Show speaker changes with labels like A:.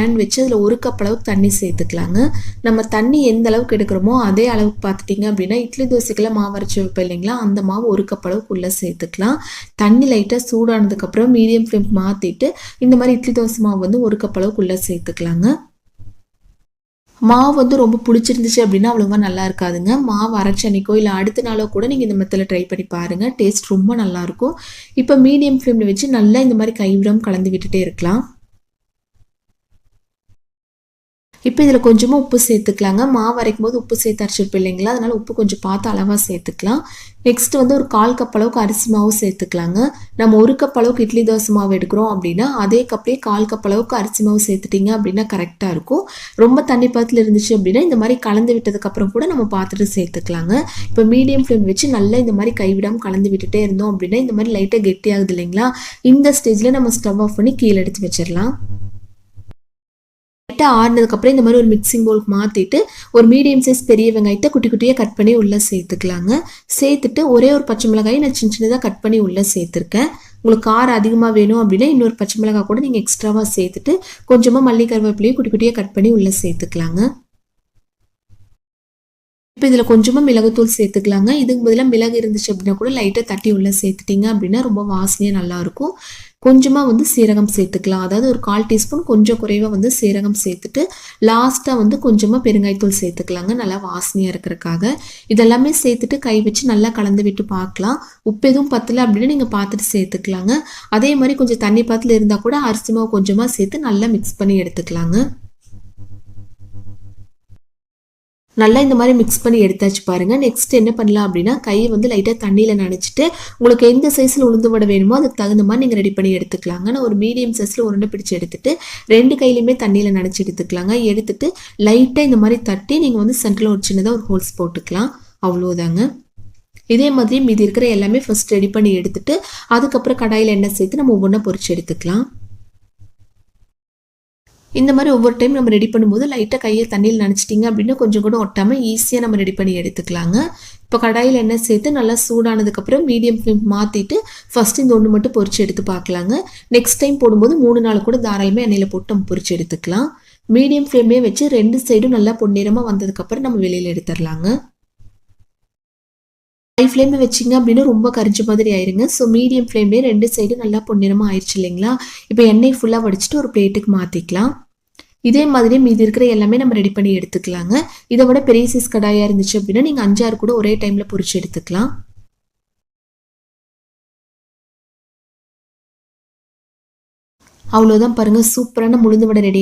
A: Pan வச்சு அதில் ஒரு கப் அளவுக்கு தண்ணி சேர்த்துக்கலாங்க. நம்ம தண்ணி எந்த அளவுக்கு எடுக்கிறோமோ அதே அளவுக்கு பார்த்துட்டிங்க அப்படின்னா இட்லி தோசைக்கெல்லாம் மாவு அரைச்சி வைப்போம் இல்லைங்களா? அந்த மாவு ஒரு கப் அளவுக்கு உள்ளே சேர்த்துக்கலாம். தண்ணி லைட்டாக சூடானதுக்கப்புறம் மீடியம் ஃப்ளேம் மாற்றிட்டு இந்த மாதிரி இட்லி தோசை மாவு வந்து ஒரு கப் அளவுக்கு உள்ளே சேர்த்துக்கலாங்க. மாவு வந்து ரொம்ப பிடிச்சிருந்துச்சு அப்படின்னா அவ்வளோவா நல்லா இருக்காதுங்க. மாவு அரைச்ச அன்னைக்கோ இல்லை அடுத்த நாளோ கூட நீங்கள் இந்த மெத்தில் ட்ரை பண்ணி பாருங்கள் டேஸ்ட் ரொம்ப நல்லாயிருக்கும் இப்போ மீடியம் ஃப்ளேமில் வச்சு நல்லா இந்த மாதிரி கைவிடம் கலந்து விட்டுட்டே இருக்கலாம். இப்போ இதில் கொஞ்சமாக உப்பு சேர்த்துக்கலாங்க. மாவு அரைக்கும் போது உப்பு சேர்த்து அரைச்சிருப்போம் இல்லைங்களா? அதனால் உப்பு கொஞ்சம் பார்த்து அளவாக சேர்த்துக்கலாம். நெக்ஸ்ட் வந்து ஒரு கால் கப் அளவுக்கு அரிசி மாவு சேர்த்துக்கலாங்க. நம்ம ஒரு கப் அளவுக்கு இட்லி தோசை மாவு எடுக்கிறோம் அப்படின்னா அதே கப்லேயே கால் கப் அளவுக்கு அரிசி மாவு சேர்த்துட்டிங்க அப்படின்னா கரெக்டாக இருக்கும். ரொம்ப தண்ணி பாத்தில் இருந்துச்சு அப்படின்னா இந்த மாதிரி கலந்து விட்டதுக்கப்புறம் கூட நம்ம பார்த்துட்டு சேர்த்துக்கலாங்க. இப்போ மீடியம் ஃப்ளேம் வச்சு நல்லா இந்த மாதிரி கைவிடாமல் கலந்து விட்டுட்டே இருந்தோம் அப்படின்னா இந்த மாதிரி லைட்டாக கெட்டியாகுது இல்லைங்களா? இந்த ஸ்டேஜில் நம்ம ஸ்டவ் ஆஃப் பண்ணி கீழே எடுத்து வச்சிடலாம். லைட்டாக ஆடினதுக்கப்புறம் இந்த மாதிரி ஒரு மிக்சிங் பவுலுக்கு மாற்றிட்டு ஒரு மீடியம் சைஸ் பெரிய வெங்காயத்தை குட்டி குட்டியாக கட் பண்ணி உள்ளே சேர்த்துக்கலாங்க. சேர்த்துட்டு ஒரே ஒரு பச்சை மிளகாயை நான் சின்ன சின்னதாக கட் பண்ணி உள்ளே சேர்த்துருக்கேன். உங்களுக்கு காரம் அதிகமாக வேணும் அப்படின்னா இன்னொரு பச்சை மிளகாய் கூட நீங்கள் எக்ஸ்ட்ராவாக சேர்த்துட்டு கொஞ்சமாக மல்லி கருவேப்பிலையும் குட்டி குட்டியாக கட் பண்ணி உள்ளே சேர்த்துக்கலாங்க. இப்போ இதில் கொஞ்சமாக மிளகுத்தூள் சேர்த்துக்கலாங்க. இதுக்கு பதிலாக மிளகு இருந்துச்சு அப்படின்னா கூட லைட்டாக தட்டி உள்ளே சேர்த்துட்டிங்க அப்படின்னா ரொம்ப வாசனையாக நல்லாயிருக்கும். கொஞ்சமாக வந்து சீரகம் சேர்த்துக்கலாம். அதாவது ஒரு கால் டீஸ்பூன் கொஞ்சம் குறைவாக வந்து சீரகம் சேர்த்துட்டு லாஸ்ட்டாக வந்து கொஞ்சமாக பெருங்காயத்தூள் சேர்த்துக்கலாங்க. நல்லா வாசனையாக இருக்கிறக்காக இதெல்லாமே சேர்த்துட்டு கை வச்சு நல்லா கலந்து விட்டு பார்க்கலாம். உப்பு எதுவும் பத்தலை அப்படின்னு நீங்கள் பார்த்துட்டு சேர்த்துக்கலாங்க. அதே மாதிரி கொஞ்சம் தண்ணி பாத்தில் இருந்தால் கூட அரிசி மாவு கொஞ்சமாக சேர்த்து நல்லா மிக்ஸ் பண்ணி எடுத்துக்கலாங்க. நல்லா இந்த மாதிரி மிக்ஸ் பண்ணி எடுத்தாச்சு பாருங்க. நெக்ஸ்ட் என்ன பண்ணலாம் அப்படின்னா கையை வந்து லைட்டாக தண்ணியில் நனைச்சிட்டு உங்களுக்கு எந்த சைஸில் உளுந்து வடை வேணுமோ அதுக்கு தகுந்த மாதிரி நீங்கள் ரெடி பண்ணி எடுத்துக்கலாங்க. நான் ஒரு மீடியம் சைஸில் உருண்டை பிடிச்சி எடுத்துட்டு ரெண்டு கையிலையுமே தண்ணியில் நனைச்சி எடுத்துக்கலாங்க. எடுத்துட்டு லைட்டாக இந்த மாதிரி தட்டி நீங்கள் வந்து சென்டரில் ஒரு சின்னதாக ஒரு ஹோல்ஸ் போட்டுக்கலாம். அவ்வளோதாங்க இதே மாதிரி மீதி இருக்கிற எல்லாமே ஃபஸ்ட் ரெடி பண்ணி எடுத்துட்டு அதுக்கப்புறம் கடாயில் எண்ணெய் சேர்த்து நம்ம ஒவ்வொன்றா பொறிச்சு எடுத்துக்கலாம். இந்த மாதிரி ஒவ்வொரு டைம் நம்ம ரெடி பண்ணும்போது லைட்டாக கையை தண்ணியில் நினச்சிட்டிங்க அப்படின்னா கொஞ்சம் கூட ஒட்டாமல் ஈஸியாக நம்ம ரெடி பண்ணி எடுத்துக்கலாங்க. இப்போ கடாயில் எண்ணெய் சேர்த்து நல்லா சூடானதுக்கப்புறம் மீடியம் ஃப்ளேம் மாற்றிட்டு ஃபஸ்ட் இந்த ஒன்று மட்டும் பொறிச்சு எடுத்து பார்க்கலாங்க. நெக்ஸ்ட் டைம் போடும்போது மூணு நாள் கூட தாராளமாக எண்ணெயில் போட்டு நம்ம பொரிச்சு எடுத்துக்கலாம். மீடியம் ஃப்ளேமே வச்சு ரெண்டு சைடும் நல்லா பொன்னிறமாக வந்ததுக்கப்புறம் நம்ம வெளியில் எடுத்துடலாங்க. ஹை ஃப்ளேமில் வச்சிங்க அப்படின்னா ரொம்ப கரிஞ்ச மாதிரி ஆயிருங்க. ஸோ மீடியம் ஃப்ளேம்லேயே ரெண்டு சைடு நல்லா பொன்னிறமாக ஆயிடுச்சு இல்லைங்களா? இப்போ எண்ணெய் ஃபுல்லாக வடிச்சிட்டு ஒரு பிளேட்டுக்கு மாற்றிக்கலாம் இதே மாதிரி மீதி இருக்கிற எல்லாமே நம்ம ரெடி பண்ணி எடுத்துக்கலாங்க. இதை விட பெரிய சைஸ் கடாயாக இருந்துச்சு அப்படின்னா நீங்கள் அஞ்சாறு கூட ஒரே டைமில் பொறிச்சு எடுத்துக்கலாம். அவ்வளோதான் பாருங்கள் சூப்பரான முழுந்து வடை ரெடி